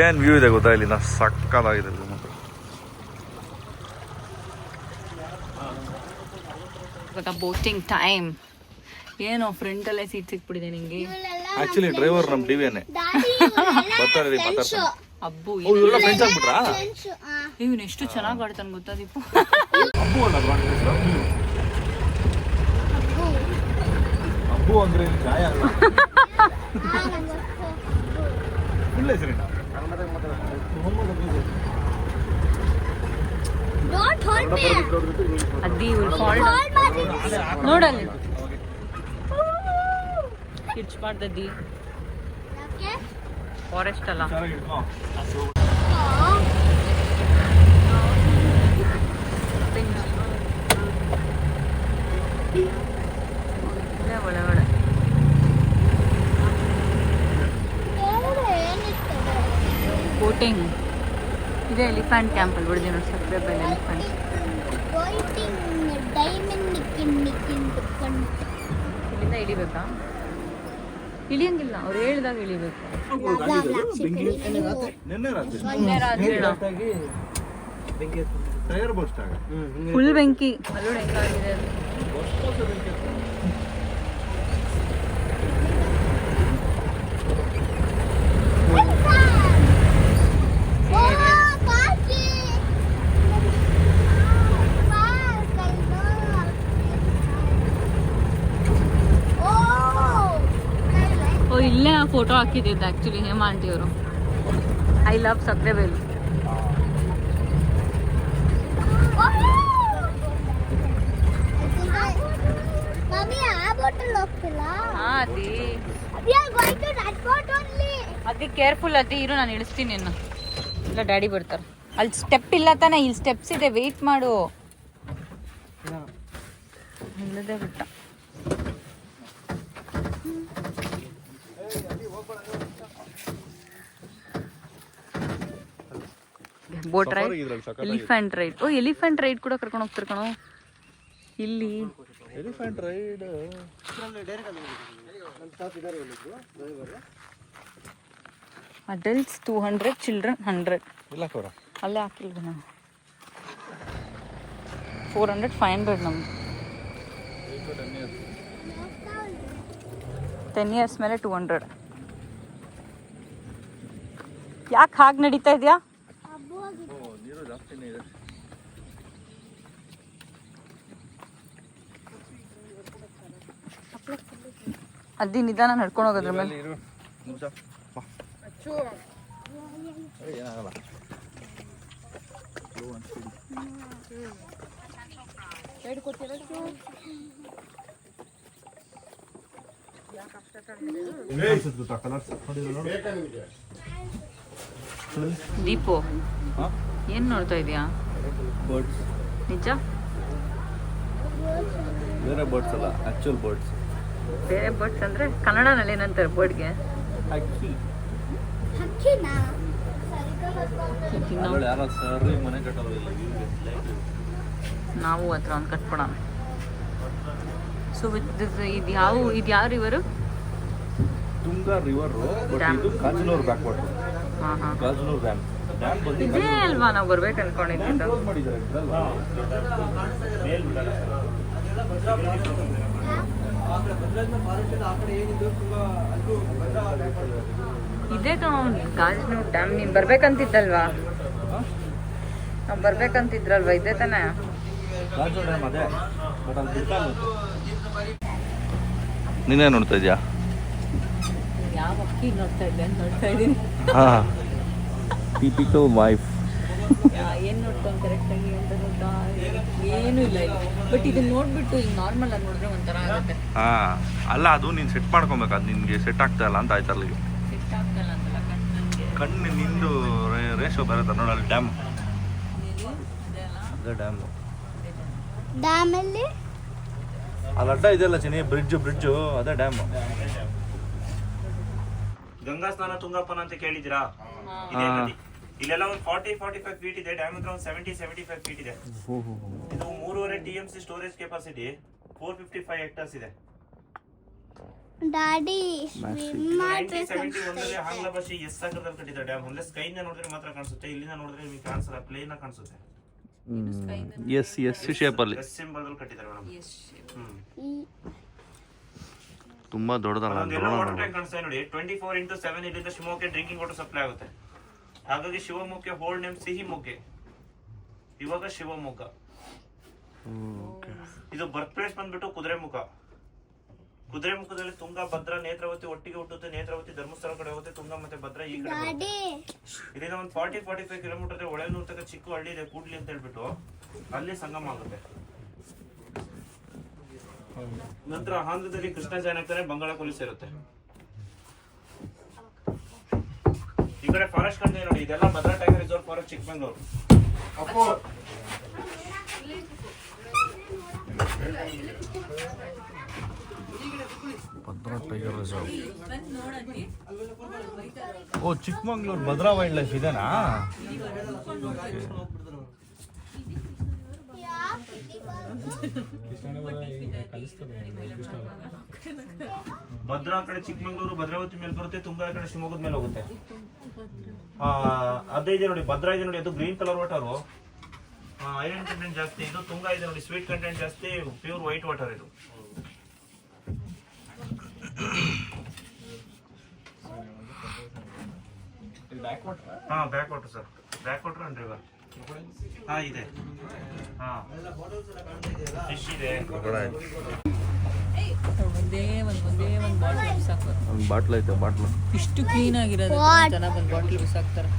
ಏನ್ ವ್ಯೂ ಇದೆ ಗೊತ್ತಾ ಇಲ್ಲಿ? ಸಕ್ಕತ್ತಾಗಿದೆ ಇದು ಮಾತ್ರ. ಗೊತ್ತಾ ಬೋಟಿಂಗ್ ಟೈಮ್ ಏನೋ ಫ್ರಂಟ್ ಅಲ್ಲೇ ಸೀಟ್ ಸಿಕ್ಬಿಡಿದೆ ನಿಂಗೆ. ಆಕ್ಚುಲಿ ಡ್ರೈವರ್ ನಮ್ಮ ಟಿವಿಯನ್ನೇ ಬರ್ತಾರೆ ಮಾತಾಡ್ತಾರೆ ಅಬ್ಬು ಇವರೆಲ್ಲ ಫ್ರೆಂಡ್ಸ್ ಆಗ್ಬಿಟ್ರಾ? ಇವನು ಎಷ್ಟು ಚೆನ್ನಾಗಿ ಆಡ್ತಾನೆ ಗೊತ್ತಾ ದೀಪು? ಅಬ್ಬು ಅಲ್ಲ ಅಬ್ಬು. ಅಂದ್ರೆ ಇಲ್ಲಿ ಛಾಯ ಅಲ್ಲ ಇಲ್ಲ ಹೆಸರಿನ ಅದ್ದಿ ಇವ್ರು ಫಾಲ್ಟ್ ನೋಡಲ್ಲಿ ಕಿರ್ಚ್ ಮಾಡ್ದದ್ದಿ ಫಾರೆಸ್ಟ್ ಅಲ್ಲ ಇಲ್ಲೇ ಒಳಗಡೆ ಬೋಟಿಂಗ್ ಇದೆ ಎಲಿಫೆಂಟ್ ಕ್ಯಾಂಪ್ ಅಲ್ಲಿ ಬಿಡ್ದಿ ನೋಡಿ ಸಕ್ಕರೆ ಬೆಲೆ ಎಲಿಫೆಂಟ್ ಇಲ್ಲಿಂದ ಇಳಿಬೇಕಾ? ಇಳಿಯಂಗಿಲ್ಲ ಅವ್ರು ಹೇಳ್ದಾಗ ಇಳಿಬೇಕು. ನಿನ್ನೆ ರಾತ್ರಿ. ನಿನ್ನೆ ರಾತ್ರಿ. ಟೈರ್ ಬಸ್ಟ್ ಆಗ ಫುಲ್ ಬೆಂಕಿ. ಅಲ್ಲೋಡಿ ಹೆಂಗಾಗಿದೆ ಅದು. ಓ ಇಲ್ಲೇ ಇದೆ ಆ್ಯಕ್ಚುಲಿ ಹೇಮ ಆಂಟಿ ಅವರು ಐ ಲವ್ ಸಕ್ರೆಬೇಲು ಅದಿ. ಕೇರ್ಫುಲ್ ಅದಿ ಇರು ನಾನು ಇಳಿಸ್ತೀನಿ ನಾನು ಇಲ್ಲ ಡ್ಯಾಡಿ ಬರ್ತಾರೆ. ಅಲ್ಲಿ ಸ್ಟೆಪ್ ಇಲ್ಲ ತಾನೆ ಇಲ್ಲಿ ಸ್ಟೆಪ್ಸ್ ಇದೆ ವೆಯ್ಟ್ ಮಾಡು. ಇಲ್ಲದೆ ಬಿಟ್ಟ. ಬೋಟ್ ರೈಡ್ ಎಲಿಫೆಂಟ್ ರೈಡ್ ಓ ಎಲಿಫೆಂಟ್ ರೈಡ್ ಕೂಡ ಕರ್ಕೊಂಡು ಹೋಗ್ತಾರೆ ಕಣೋ. ಇಲ್ಲಿ. Elephant ride adults two hundred children hundred ಅಲ್ಲೇ ಹಾಕಿಲ್ವ ನಾನು ಫೋರ್ ಹಂಡ್ರೆಡ್ ಫೈವ್ ಹಂಡ್ರೆಡ್ ನಮ್ದು. ಟೆನ್ ಇಯರ್ಸ್ ಮೇಲೆ ಟೂ ಹಂಡ್ರೆಡ್ ಯಾಕೆ ಹಾಗೆ ನಡೀತಾ ಇದೆಯಾ? ನೀರು ಜಾಸ್ತಿನೇ ಇದೆ ಅದ್ದಿ ನಿಧಾನ ನಡ್ಕೊಂಡು ಹೋಗೋದ್ರ ಮೇಲೆ. ನೀರು ದೀಪು. ಏನು ನೋಡ್ತಾ ಇದೀಯಾ? ಬರ್ಡ್ಸ್ ನಿಜ? ಬೇರೆ ಬರ್ಡ್ಸ್ ಅಲ್ಲ ಆಕ್ಚುಲ್ ಬರ್ಡ್ಸ್ ಬೇರೆ ಬರ್ಡ್ಸ್ ಅಂದ್ರೆ ಕನ್ನಡನಲ್ಲಿ ಏನಂತಾರೆ ಬರ್ಡ್ಗೆ ಹಕ್ಕಿ. ನಾವು ಹತ್ರ ಒಂದು ಕಟ್ಕೊಡೋಣ ಸೊ ವಿತ್ ದಿಸ್ ಇದು ಯಾವ ಇದು ಯಾವ ರಿವರು ತುಂಗಾ ರಿವರು. ಇದು ಕಾಜನೂರ್ ಬ್ಯಾಕ್ ವಾಟರ್ ಹಾಂ ಹಾಂ ಕಾಜನೂರ್ ಡ್ಯಾಮ್ ಇದೇ ಅಲ್ವಾ ನಾವು ಬರ್ಬೇಕು ಅನ್ಕೊಂಡಿದ್ದು? ಇದೇ ಗಾಜನೂರ್ ಗಾಜನು ಡ್ಯಾಮ್ ನೀನು ಬರ್ಬೇಕಂತಿದ್ದಲ್ವಾ? ನಾವು ಬರ್ಬೇಕಂತಿದ್ರಲ್ವಾ ಇದೇ ತಾನೇ? ನೀನೇ ನೋಡ್ತಾ ಇದೀಯಾ? ಯಾವ ಅಕ್ಕಿ ನೋಡ್ತಾ ಇದ್ದೆ ಅಂತ ನೋಡ್ತಾ ಇದ್ದೀನಿ. ಹಾ. ಟಿಪಿಕಲ್ ವೈಫ್ ಏನು ನೋಡ್ಕೊಂಡು ಕರೆಕ್ಟಾಗಿ ಅಂತ ಗೊತ್ತಾ? ಏನೂ ಇಲ್ಲ ಬಟ್ ಇದನ್ನ ನೋಡ್ಬಿಟ್ಟು ಈಗ ನಾರ್ಮಲ್ ಆಗಿ ನೋಡಿದ್ರೆ ಒಂಥರ ಆಗುತ್ತೆ. ಹಾ ಅಲ್ಲ ಅದು ನೀನು ಸೆಟ್ ಮಾಡ್ಕೊಬೇಕು. ಅದು ನಿನ್ಗೆ ಸೆಟ್ ಆಗ್ತಾ ಇಲ್ಲ ಅಂತ ಆಯ್ತಲ್ಲ ಈಗ ಸೆಟ್ ಆಗ್ತಲ್ಲ ಅಂತಲ್ಲ ಕಣ್ಣು ಕಣ್ಣು ನಿಂದು ರೇ- ರೇಷೋ ಬರುತ್ತೆ ನೋಡಿ ಅಲ್ಲಿ ಡ್ಯಾಮ್ ಅದೇ ಅಲ್ಲ? ಅದೇ ಡ್ಯಾಮ್ ಡ್ಯಾಮಲ್ಲಿ ಅಲ್ಲಿ? ಅಲ್ಲಿ ಅಡ್ಡ ಇದೆಯಲ್ಲ ಚೆನ್ನಿ ಬ್ರಿಡ್ಜ್ ಬ್ರಿಡ್ಜು ಅದೇ ಡ್ಯಾಮ್ ಗಂಗಾ ಸ್ನಾನ ತುಂಗಪ್ಪನ ಅಂತ ಕೇಳಿದಿರಾ ಇದೇ ನದಿ. ಇಲ್ಲೆಲ್ಲ ಒಂದು ಫಾರ್ಟಿ ಫಾರ್ಟಿ ಫೈವ್ ಫೀಟ್ ಇದೆ ಡ್ಯಾಮ್ ಹತ್ರ ಒಂದು ಸೆವೆಂಟಿ ಸೆವೆಂಟಿ ಫೈವ್ ಫೀಟ್ ಇದೆ ಇದು ಮೂರುವರೆ T M C storage capacity four fifty five hectares ಇದೆ ಡ್ಯಾಡಿ ನೈನ್ಟಿ ಸೆವೆಂಟಿ ಒಂದರಲ್ಲಿ ಆಂಗ್ಲ ಭಾಷೆ ಎಸ್ ಆಕಾರದಲ್ಲಿ ಕಟ್ಟಿದ್ದಾರೆ ಡ್ಯಾಮ್ ಒಂದೇ ಸ್ಕೈನ ನೋಡಿದ್ರೆ ಮಾತ್ರ ಕಾಣಿಸುತ್ತೆ ಇಲ್ಲಿಂದ ನೋಡಿದ್ರೆ ನಿಮಗೆ ಕಾಣಿಸಲ್ಲ ಪ್ಲೇನ್ ಕಾಣಿಸುತ್ತೆ. ಎಸ್ ಎಸ್ ಶೇಪಲ್ಲಿ ಎಸ್ ಸಿಂಬಲ್ ಅಲ್ಲಿ. ಕಟ್ಟಿದ್ದಾರೆ ಮೇಡಮ್ ತುಂಬಾ ದೊಡ್ಡದಲ್ಲ ವಾಟರ್ ಟ್ಯಾಂಕ್ ಕಾಣಿಸ್ತಾ ನೋಡಿ ಟ್ವೆಂಟಿ ಫೋರ್ ಇಂಟು ಸೆವೆನ್ ಇಲ್ಲಿಂದ ಶಿವಮೊಗ್ಗಕ್ಕೆ ಡ್ರಿಂಕಿಂಗ್ ವಾಟರ್ ಸಪ್ಲೈ ಆಗುತ್ತೆ. ಹಾಗಾಗಿ ಶಿವಮೊಗ್ಗ ಹೋಲ್ಡ್ ನೇಮ್ ಸಿಹಿ ಮೊಗ್ಗೆ ಇವಾಗ ಶಿವಮೊಗ್ಗ. ಇದು ಬರ್ತ್ ಪ್ಲೇಸ್ ಬಂದ್ಬಿಟ್ಟು ಕುದುರೆಮುಖ. ಕುದುರೆಮುಖದಲ್ಲಿ ತುಂಗಾ ಭದ್ರಾ ನೇತ್ರಾವತಿ ಒಟ್ಟಿಗೆ ಹುಟ್ಟುತ್ತೆ ನೇತ್ರಾವತಿ ಧರ್ಮಸ್ಥಳ ಕಡೆ ಹೋಗುತ್ತೆ ತುಂಗಾ ಮತ್ತೆ ಭದ್ರಾ ಈ ಕಡೆ ಇದರಿಂದ ಒಂದು forty forty five kilometre Olanur ತನಕ ಚಿಕ್ಕ ಹಳ್ಳಿ ಇದೆ ಕೂಡ್ಲಿ ಅಂತ ಹೇಳ್ಬಿಟ್ಟು ಅಲ್ಲಿ ಸಂಗಮ ಆಗುತ್ತೆ. ನಂತರ ಆಂಧ್ರದಲ್ಲಿ ಕೃಷ್ಣ ಜಾನಕರೆ ಬಂಗಾಳ ಕೊಲ್ಲಿ ಇರುತ್ತೆ. ಈ ಕಡೆ ಫಾರೆಸ್ಟ್ ಕಂಡು ನೋಡಿ ಇದೆಲ್ಲ Bhadra tiger reserve forest Chikmagalur. Bhadra tiger reserve. ಓ ಚಿಕ್ಕಮಂಗ್ಳೂರು ಭದ್ರಾ ವೈಲ್ಡ್ ಲೈಫ್ ಇದೆನಾ? ಭದ್ರಾ ಕಡೆ ಚಿಕ್ಕಮಂಗ್ಳೂರು ಭದ್ರಾವತಿ ಮೇಲೆ ಬರುತ್ತೆ ತುಂಗಾ ಕಡೆ ಶಿವಮೊಗ್ಗದ ಮೇಲೆ ಹೋಗುತ್ತೆ. ಇದೆ ನೋಡಿ ಭದ್ರಾ ಇದೆ ನೋಡಿ ಅದು green colour water iron content ಜಾಸ್ತಿ ಇದು ತುಂಗಾ ಇದೆ ನೋಡಿ ಸ್ವೀಟ್ ಕಂಟೆಂಟ್ ಜಾಸ್ತಿ ಪ್ಯೂರ್ ವೈಟ್ ವಾಟರ್ ಇದು. ಹಾ back water sir back water and river ಹಾ ಇದೆ ಹಾ ಫಿಶ್ ಇದೆ ಒಂದೇ ಒಂದು ಒಂದೇ ಒಂದು ಬಾಟಲ್ ಬಿಸಾಕು ಒಂದು ಬಾಟ್ಲ್ ಐತೆ ಬಾಟ್ಲ್ ಇಷ್ಟು ಕ್ಲೀನ್ ಆಗಿರೋದು ಜನ ಬಂದು ಬಾಟಲ್ ಬಿಸಾಕ್ತಾರೆ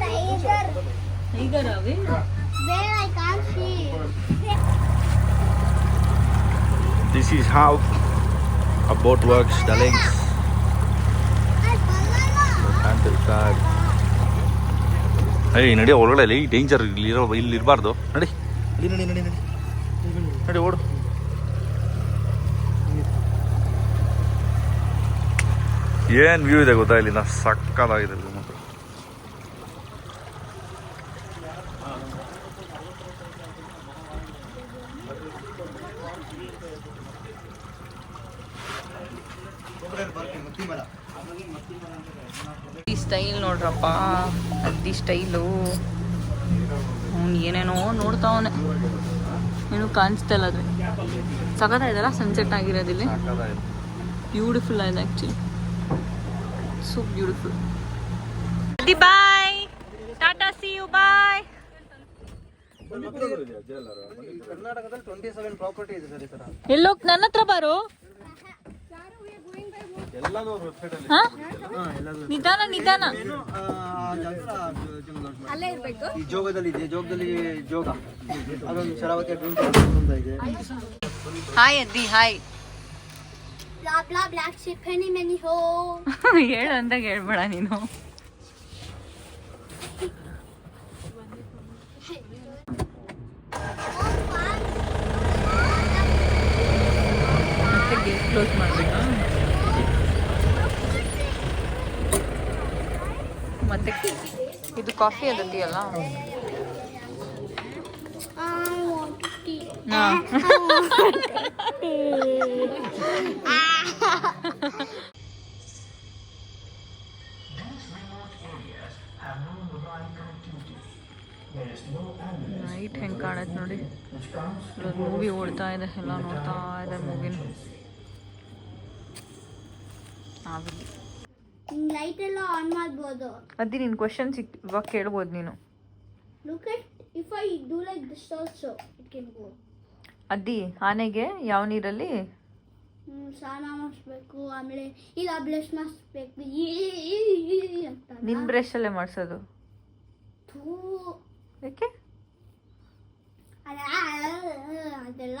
ಟೈಗರ್ ಈಗ Ravi where I can't see this is how a boat works the links ಏಯ್ ನಡಿ ಒಳಗಡೆ ಇಲ್ಲಿ ಡೇಂಜರ್ ಇಲ್ಲಿ ಇರೋ ಇಲ್ಲಿ ಇರಬಾರ್ದು. ನಡಿ. ನಡಿ ನಡಿ ನಡಿ ನಡಿ. ನಡಿ ಓಡು. ಏನ್ ವ್ಯೂ ಇದೆ ಗೊತ್ತಾ ಇಲ್ಲಿಂದ ಸಕ್ಕತ್ತಾಗಿದೆ ಇಲ್ಲಿ ಮಾತ್ರ. ಈ ಸ್ಟೈಲ್ ನೋಡ್ರಪ್ಪ ಅದ್ದಿ ಸ್ಟೈಲು ಅವ್ನು ಏನೇನೋ ನೋಡ್ತಾವನೆ ಏನು ಕಾಣಿಸ್ತಾ ಇಲ್ಲ ಸಗದ ಇದಲ್ಲ ಸನ್ಸೆಟ್ ಆಗಿರೋದಿಲ್ಲಿ. ಬ್ಯೂಟಿಫುಲ್ ಆಗಿದೆ ಆ್ಯಕ್ಚುಲಿ ಸೊ ಬ್ಯೂಟಿಫುಲ್ ಅದಿ bye tata see you bye ಎಲ್ಲೋಗ್ ನನ್ನ ಹತ್ರ ಬಾರೋ? ಹಾ? ನಿಧಾನ ನಿಧಾನ. ಈ ಜೋಗದಲ್ಲಿ ಇದೆ ಜೋಗದಲ್ಲಿ ಜೋಗ. ಅದೊಂದು ಶರಾವತಿ ಟ್ವೆಂಟಿ ಅಂತ ಇದೆ. ಹಾಯ್ ಅದ್ದಿ ಹಾಯ್ ಹೇಳು ಅಂದಾಗ ಹೇಳ್ಬೇಡ ನೀನು. ಮತ್ತೆ ಇದು ಕಾಫಿ ಅದತ್ತಿ ಅಲ್ಲ. ನೈಟ್ ಹೆಂಗೆ ಕಾಣತ್ತೆ ನೋಡಿ. ಮೂವಿ ಓಡ್ತಾ ಇದೆ ಎಲ್ಲ ನೋಡ್ತಾ ಇದೆ ಮೂವಿನ ನಾವಿಲ್ಲಿ. ಲೈಟ್ ಎಲ್ಲ ಆನ್ ಮಾಡ್ಬೋದು. ಅದಿ ನಿನ್ ಕ್ವಶನ್ ಸಿಕ್ ಇವಾಗ ಕೇಳ್ಬೋದು ನೀನು. Look if I I like this also it can go ಅದಿ ಆನೆಗೆ ಯಾವ ನೀರಲ್ಲಿ? ಸ್ನಾನ ಮಾಡಿಸ್ಬೇಕು ಆಮೇಲೆ ಇಲ್ಲ ಬ್ರಷ್ ಮಾಡಿಸ್ಬೇಕು ನಿನ್ ಅಂತ ಅಲ್ಲೇ ಬ್ರಷಲ್ಲೇ ಮಾಡಿಸೋದು. ಥೂ. ಯಾಕೆ? ಅದ- ಅದೆಲ್ಲ.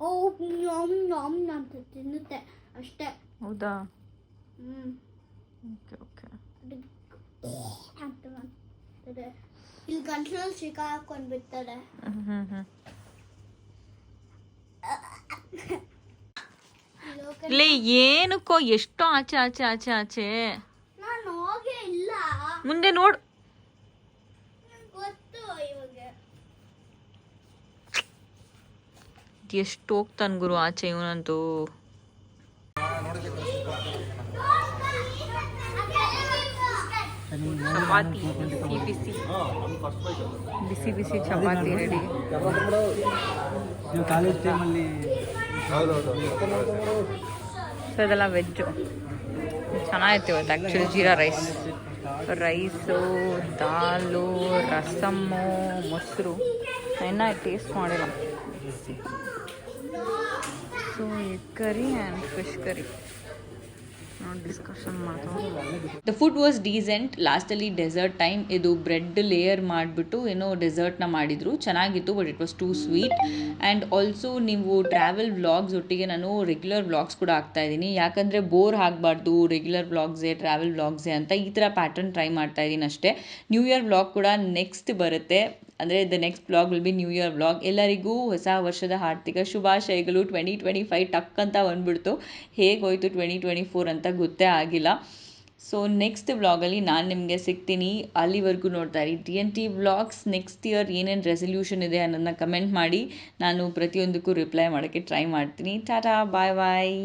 ಓ ನಮ್ ನಮ್ ಅಂತ ತಿನ್ನುತ್ತೆ ಅಷ್ಟೇ. ಹೌದಾ? ಹ್ಮ್. ಓಕೆ ಓಕೆ ಅಂತ ಇಲ್ಲಿ ಗಂಟ್ಲಲ್ಲಿ ಲೇ ಏನಕ್ಕೋ ಎಷ್ಟೋ ಆಚೆ ಆಚೆ ಆಚೆ ಆಚೆ ನಾನು ಹೋಗೇ ಇಲ್ಲ ಮುಂದೆ ನೋಡು ಗೊತ್ತು ಇವಾಗ ಎಷ್ಟು ಹೋಗ್ತಾನೆ ಗುರು ಆಚೆ ಇವನಂತೂ ಚಪಾತಿ ಬಿಸಿ ಬಿಸಿ ಬಿಸಿ ಬಿಸಿ ಚಪಾತಿ ರೆಡಿ ನೀವು ಕಾಲೇಜ್ ಟೈಮಲ್ಲಿ ಸೊ ಇದೆಲ್ಲ ವೆಜ್ಜು ಚೆನ್ನಾಗಿತ್ತು ಇವತ್ತು ಆ್ಯಕ್ಚುಲಿ ಜೀರಾ ರೈಸ್ ರೈಸು ದಾಲು ರಸಮ್ಮು ಮೊಸರು. ಇನ್ನ ಟೇಸ್ಟ್ ಮಾಡಿಲ್ಲ. So egg curry and fish curry discussion the food was decent ಲಾಸ್ಟಲ್ಲಿ ಡೆಸರ್ಟ್ ಟೈಮ್ ಇದು ಬ್ರೆಡ್ ಲೇಯರ್ ಮಾಡಿಬಿಟ್ಟು ಏನೋ ಡೆಸರ್ಟ್ನ ಮಾಡಿದರು. ಚೆನ್ನಾಗಿತ್ತು but it was too sweet and also ನೀವು ಟ್ರಾವೆಲ್ ವ್ಲಾಗ್ಸ್ ಒಟ್ಟಿಗೆ ನಾನು ರೆಗ್ಯುಲರ್ ವ್ಲಾಗ್ಸ್ ಕೂಡ ಹಾಕ್ತಾ ಇದ್ದೀನಿ. ಯಾಕಂದರೆ ಬೋರ್ ಆಗಬಾರ್ದು ರೆಗ್ಯುಲರ್ ವ್ಲಾಗ್ಸೇ ಟ್ರಾವೆಲ್ ವ್ಲಾಗ್ಸೇ ಅಂತ ಈ ಥರ ಪ್ಯಾಟರ್ನ್ ಟ್ರೈ ಮಾಡ್ತಾ ಇದ್ದೀನಿ ಅಷ್ಟೇ. ನ್ಯೂ ಇಯರ್ ವ್ಲಾಗ್ ಕೂಡ ನೆಕ್ಸ್ಟ್ ಬರುತ್ತೆ. ಅಂದರೆ the next blog will be new year blog ಎಲ್ಲರಿಗೂ ಹೊಸ ವರ್ಷದ ಹಾರ್ದಿಕ ಶುಭಾಶಯಗಳು. ಟ್ವೆಂಟಿ ಟ್ವೆಂಟಿ ಫೈವ್ ಟಕ್ ಅಂತ ಬಂದ್ಬಿಡ್ತು. ಹೇಗೋಯ್ತು ಟ್ವೆಂಟಿ ಟ್ವೆಂಟಿ ಫೋರ್ ಅಂತ ಗೊತ್ತೇ ಆಗಿಲ್ಲ. ಸೊ ನೆಕ್ಸ್ಟ್ ಬ್ಲಾಗಲ್ಲಿ ನಾನು ನಿಮಗೆ ಸಿಗ್ತೀನಿ. ಅಲ್ಲಿವರೆಗೂ ನೋಡ್ತಾ ಇರಿ. T N T vlogs next year ಏನೇನು ರೆಸಲ್ಯೂಷನ್ ಇದೆ ಅನ್ನೋದನ್ನ ಕಮೆಂಟ್ ಮಾಡಿ. ನಾನು ಪ್ರತಿಯೊಂದಕ್ಕೂ ರಿಪ್ಲೈ ಮಾಡೋಕ್ಕೆ ಟ್ರೈ ಮಾಡ್ತೀನಿ. ಟಾಟಾ ಬಾಯ್ ಬಾಯ್